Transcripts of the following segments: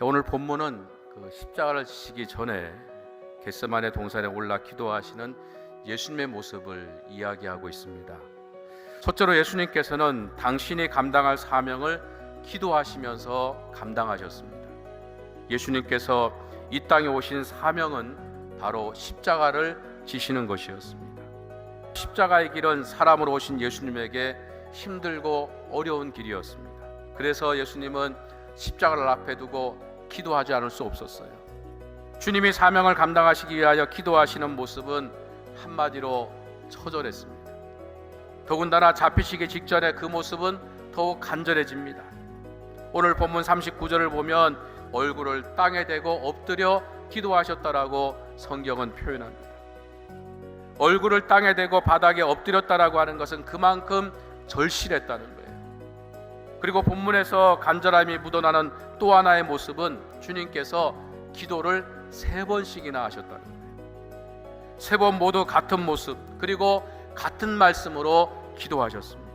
오늘 본문은 그 십자가를 지시기 전에 겟세만의 동산에 올라 기도하시는 예수님의 모습을 이야기하고 있습니다. 첫째로 예수님께서는 당신이 감당할 사명을 기도하시면서 감당하셨습니다. 예수님께서 이 땅에 오신 사명은 바로 십자가를 지시는 것이었습니다. 십자가의 길은 사람으로 오신 예수님에게 힘들고 어려운 길이었습니다. 그래서 예수님은 십자가를 앞에 두고 기도하지 않을 수 없었어요. 주님이 사명을 감당하시기 위하여 기도하시는 모습은 한마디로 처절했습니다. 더군다나 잡히시기 직전에 그 모습은 더욱 간절해집니다. 오늘 본문 39절을 보면 얼굴을 땅에 대고 엎드려 기도하셨다라고 성경은 표현합니다. 얼굴을 땅에 대고 바닥에 엎드렸다라고 하는 것은 그만큼 절실했다는. 그리고 본문에서 간절함이 묻어나는 또 하나의 모습은 주님께서 기도를 세 번씩이나 하셨다는 거예요. 세 번 모두 같은 모습 그리고 같은 말씀으로 기도하셨습니다.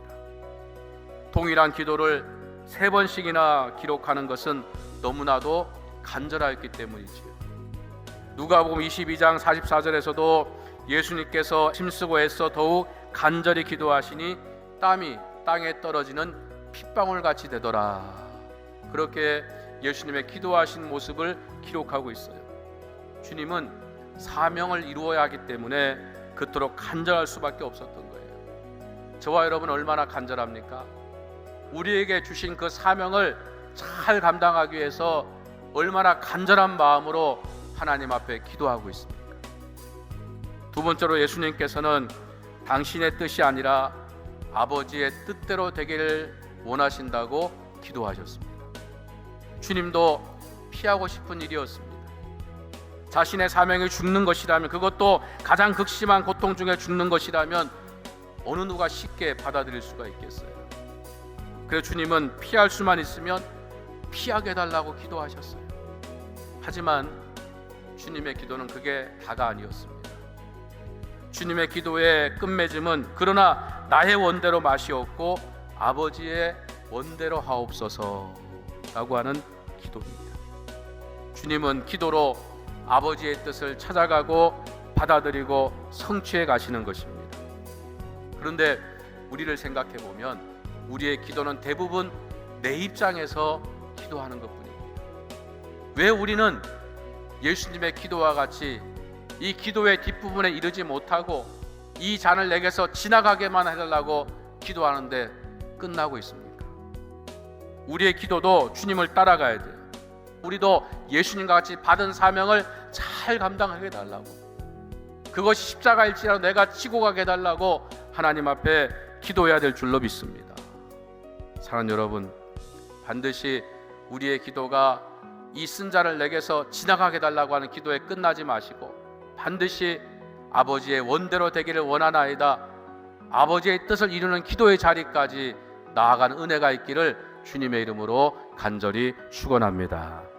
동일한 기도를 세 번씩이나 기록하는 것은 너무나도 간절하였기 때문이지요. 누가복음 22장 44절에서도 예수님께서 힘쓰고 애써 더욱 간절히 기도하시니 땀이 땅에 떨어지는 핏방울 같이 되더라. 그렇게 예수님의 기도하신 모습을 기록하고 있어요. 주님은 사명을 이루어야 하기 때문에 그토록 간절할 수밖에 없었던 거예요. 저와 여러분 얼마나 간절합니까? 우리에게 주신 그 사명을 잘 감당하기 위해서 얼마나 간절한 마음으로 하나님 앞에 기도하고 있습니까? 두 번째로 예수님께서는 당신의 뜻이 아니라 아버지의 뜻대로 되기를 원하신다고 기도하셨습니다. 주님도 피하고 싶은 일이었습니다. 자신의 사명이 죽는 것이라면 그것도 가장 극심한 고통 중에 죽는 것이라면 어느 누가 쉽게 받아들일 수가 있겠어요. 그래서 주님은 피할 수만 있으면 피하게 해달라고 기도하셨어요. 하지만 주님의 기도는 그게 다가 아니었습니다. 주님의 기도의 끝맺음은 그러나 나의 원대로 마시옵고 아버지의 원대로 하옵소서라고 하는 기도입니다. 주님은 기도로 아버지의 뜻을 찾아가고 받아들이고 성취해 가시는 것입니다. 그런데 우리를 생각해 보면 우리의 기도는 대부분 내 입장에서 기도하는 것뿐입니다. 왜 우리는 예수님의 기도와 같이 이 기도의 뒷부분에 이르지 못하고 이 잔을 내게서 지나가게만 해달라고 기도하는데 끝나고 있습니까? 우리의 기도도 주님을 따라가야 돼요. 우리도 예수님과 같이 받은 사명을 잘 감당하게 해달라고. 그것이 십자가일지라도 내가 치고 가게 해달라고 하나님 앞에 기도해야 될 줄로 믿습니다. 사랑하는 여러분, 반드시 우리의 기도가 이 쓴자를 내게서 지나가게 해달라고 하는 기도에 끝나지 마시고 반드시 아버지의 원대로 되기를 원하나이다. 아버지의 뜻을 이루는 기도의 자리까지 나아가는 은혜가 있기를 주님의 이름으로 간절히 축원합니다.